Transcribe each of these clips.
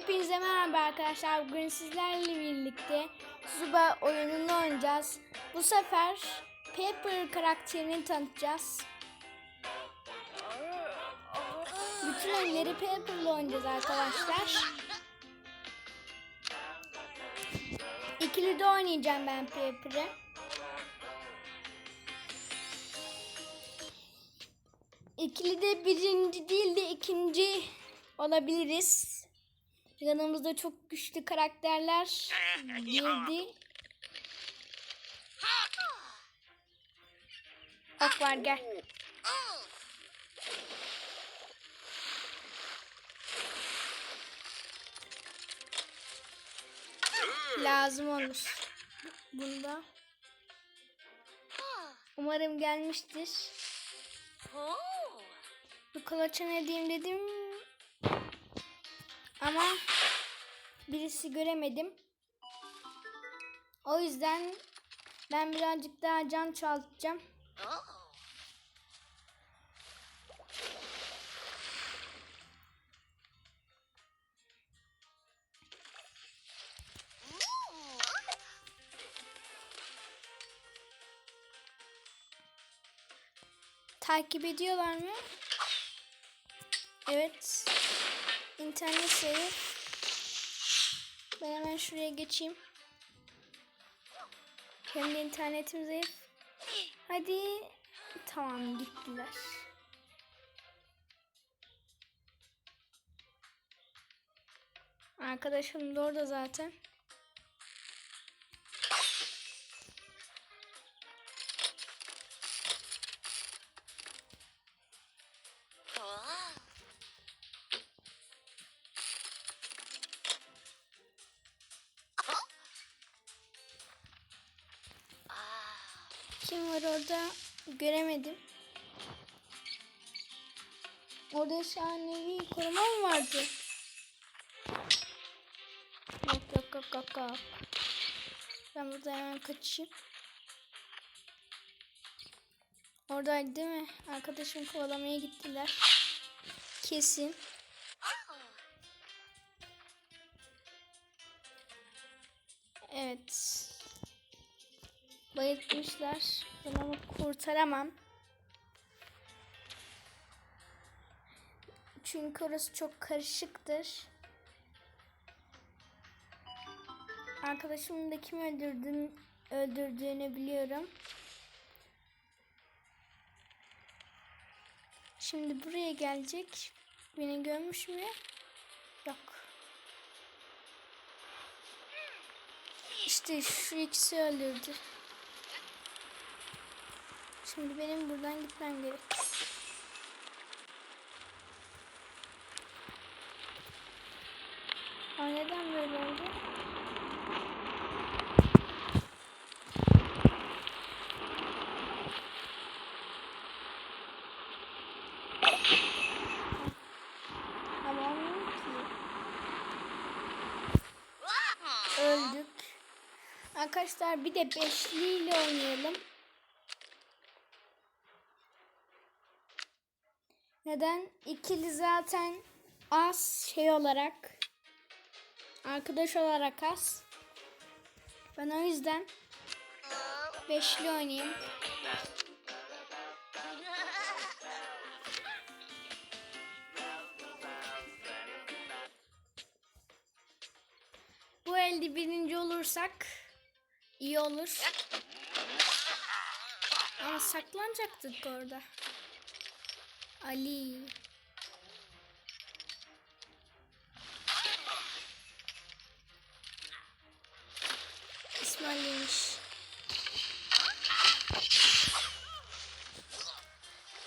Hepinize merhaba arkadaşlar. Bugün sizlerle birlikte Zuba oyununu oynayacağız. Bu sefer Pepper karakterini tanıtacağız. Bütün oyunları Pepper'la oynayacağız arkadaşlar. İkili de oynayacağım ben Pepper'ı. İkili de birinci değil de ikinci olabiliriz. Yanımızda çok güçlü karakterler girdi. Ok var gel. Lazım olur. Bunda. Umarım gelmiştir. Bu kolaçan edeyim dedim. Ama birisi göremedim. O yüzden ben birazcık daha can çoğaltacağım. Takip ediyorlar mı? Evet. İnternet sayı. Ben hemen şuraya geçeyim. Hem de internetim zayıf. Hadi. Tamam gittiler. Arkadaşım da orada zaten. Kim var orada? Göremedim. Orada şahanevi koruma mı vardı? Yok yok yok yok yok. Ben burada hemen kaçayım. Oradaydı değil mi? Arkadaşım kovalamaya gittiler. Kesin. Evet. Bayıltmışlar. Ben onu kurtaramam. Çünkü orası çok karışıktır. Arkadaşımın da kim öldürdüğünü, öldürdüğünü biliyorum. Şimdi buraya gelecek. Beni görmüş mü? Yok. İşte şu ikisi öldürdü. Şimdi benim buradan gitmem gerek. Aa, neden böyle oldu? Öldük. Arkadaşlar bir de beşliyle oynayalım. Neden? İkili zaten az şey olarak arkadaş olarak az. Ben o yüzden beşli oynayayım. Bu elde birinci olursak iyi olur. Ama saklanacaktık orada. Ali. İsmail'miş.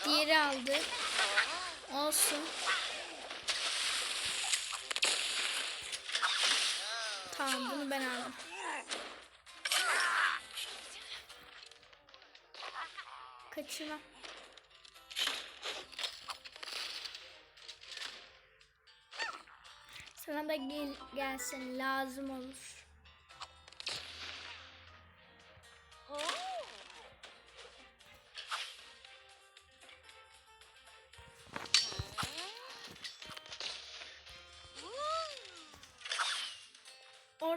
Diğeri aldı. Olsun. Tamam bunu ben aldım. Kaçırmam. Sana da gel, gelsin lazım olur.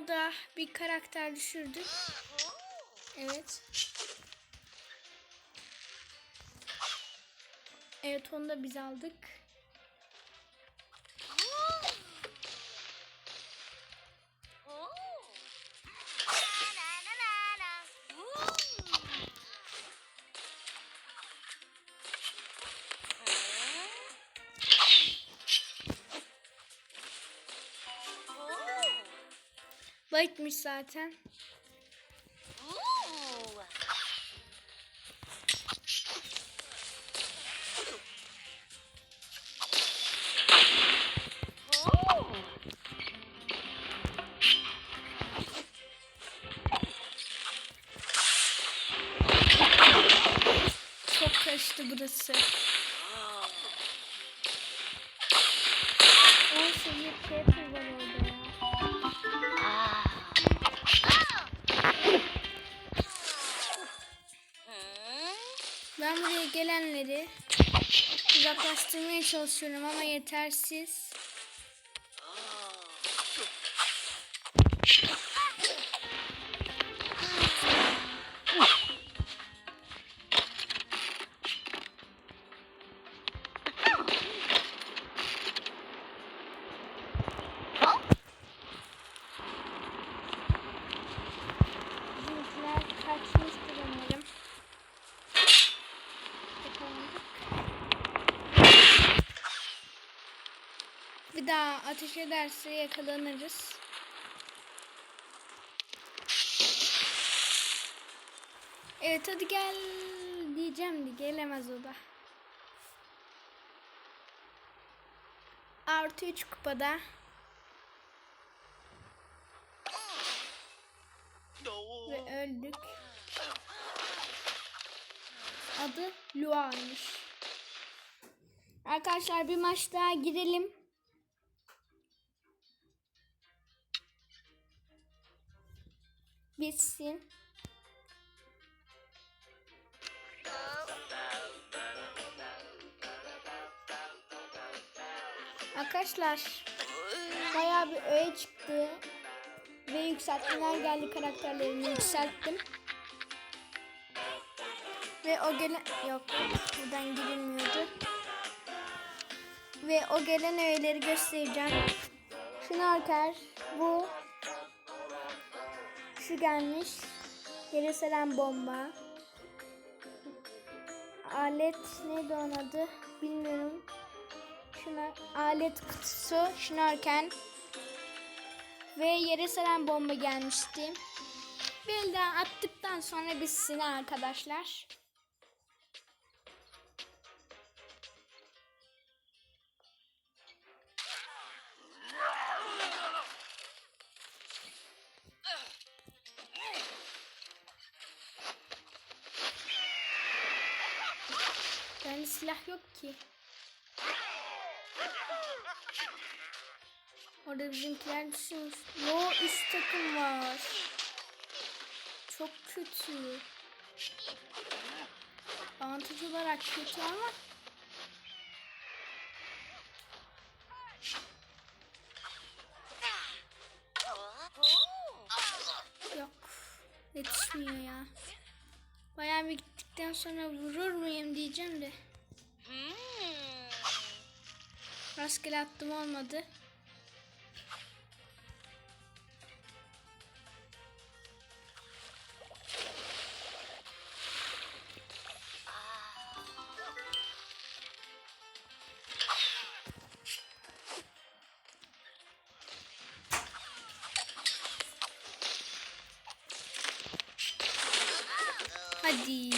orada bir karakter düşürdük. Evet. Evet onu da biz aldık. Light'mış zaten. Çok karıştı burası. Ben buraya gelenleri uzaklaştırmaya çalışıyorum ama yetersiz. Daha ateş ederse yakalanırız. Evet hadi gel diyeceğim de gelemez o da. Artı 3 kupada. Ve öldük. Adı Lua'ymış. Arkadaşlar bir maç daha girelim. Bitsin. Arkadaşlar bayağı bir öğe çıktı ve yükseltmeler geldi karakterlerimi yükselttim. Ve o gelen yok buradan girilmiyordu. Ve o gelen öğeleri göstereceğim. Şnorker bu şu gelmiş. Yere seren bomba. Alet neydi onun adı bilmiyorum. Şuna alet kutusu şnorken ve yere seren bomba gelmişti. Bir attıktan sonra bitsin arkadaşlar. Bende silah yok ki. Orada bizimkiler düşmüş. Yo üst takım var. Çok kötü. Avantaj olarak kötü ama yok. Yetişmiyor ya. Bayağı bir gittikten sonra vurur muyum diyeceğim Rastgele attım olmadı. Hadi.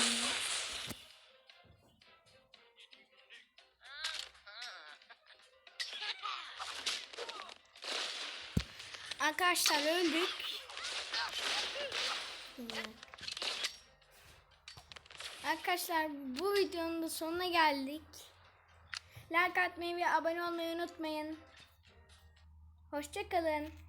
Arkadaşlar öldük. Arkadaşlar bu videonun da sonuna geldik. Like atmayı ve abone olmayı unutmayın. Hoşçakalın.